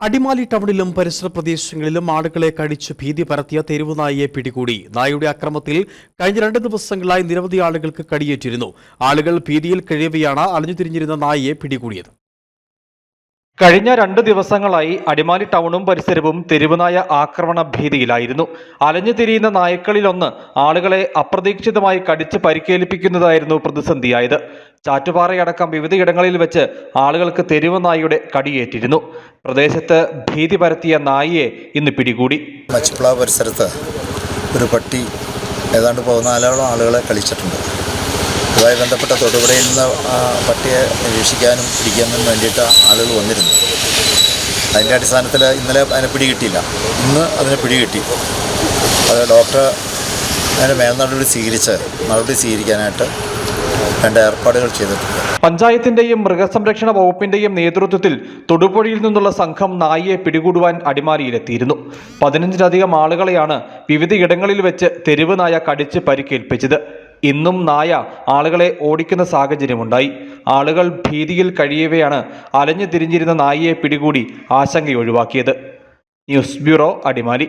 അടിമാലി ടൗണിലും പരിസര പ്രദേശങ്ങളിലും ആളുകളെ കടിച്ച് ഭീതി പരത്തിയ തെരുവ് നായയെ പിടികൂടി. നായയുടെ അക്രമത്തിൽ കഴിഞ്ഞ രണ്ട് ദിവസങ്ങളായി നിരവധി ആളുകൾക്ക് കടിയേറ്റിരുന്നു. ആളുകൾ ഭീതിയിൽ കഴിയവെയാണ് അലഞ്ഞുതിരിഞ്ഞിരുന്ന നായയെ പിടികൂടിയത്. കഴിഞ്ഞ രണ്ട് ദിവസങ്ങളായി അടിമാലി ടൗണും പരിസരവും തെരുവുനായ ആക്രമണ ഭീതിയിലായിരുന്നു. അലഞ്ഞു തിരിയുന്ന നായ്ക്കളിലൊന്ന് ആളുകളെ അപ്രതീക്ഷിതമായി കടിച്ച് പരിക്കേൽപ്പിക്കുന്നതായിരുന്നു പ്രതിസന്ധിയായത്. ചാറ്റുപാറയടക്കം വിവിധയിടങ്ങളിൽ വെച്ച് ആളുകൾക്ക് തെരുവ് നായിയുടെ കടിയേറ്റിരുന്നു. പ്രദേശത്ത് ഭീതി പരത്തിയ നായിയെ ഇന്ന് പിടികൂടി. മച്ചുപ്ല പരിസരത്ത് ഒരു പട്ടി ഏതാണ്ട് പതിനാലോളം ആളുകളെ കളിച്ചിട്ടുണ്ട്. അതുമായി ബന്ധപ്പെട്ട തൊടുപുഴയിൽ നിന്ന് ആ പട്ടിയെ നിരീക്ഷിക്കാനും പിടിക്കാനും വേണ്ടിയിട്ട് ആളുകൾ വന്നിരുന്നു. അതിന്റെ അടിസ്ഥാനത്തിൽ ഇന്നലെ അതിനെ പിടികിട്ടിയില്ല. ഇന്ന് അതിനെ പിടികിട്ടി. അത് ഡോക്ടർ അതിന്റെ മേൽനടപടി സ്വീകരിച്ച് നടപടി സ്വീകരിക്കാനായിട്ട് വേണ്ട ഏർപ്പാടുകൾ ചെയ്തിട്ടുണ്ട്. പഞ്ചായത്തിന്റെയും മൃഗസംരക്ഷണ വകുപ്പിന്റെയും നേതൃത്വത്തിൽ തൊടുപുഴയിൽ നിന്നുള്ള സംഘം നായയെ പിടികൂടുവാൻ അടിമാലിയിലെത്തിയിരുന്നു. പതിനഞ്ചിലധികം ആളുകളെയാണ് വിവിധയിടങ്ങളിൽ വെച്ച് തെരുവ് നായ കടിച്ച് പരിക്കേൽപ്പിച്ചത്. ഇന്നും നായ ആളുകളെ ഓടിക്കുന്ന സാഹചര്യമുണ്ടായി. ആളുകൾ ഭീതിയിൽ കഴിയവെയാണ് അലഞ്ഞു തിരിഞ്ഞിരുന്ന നായയെ പിടികൂടി ആശങ്കയൊഴിവാക്കിയത്. News bureau Adimali.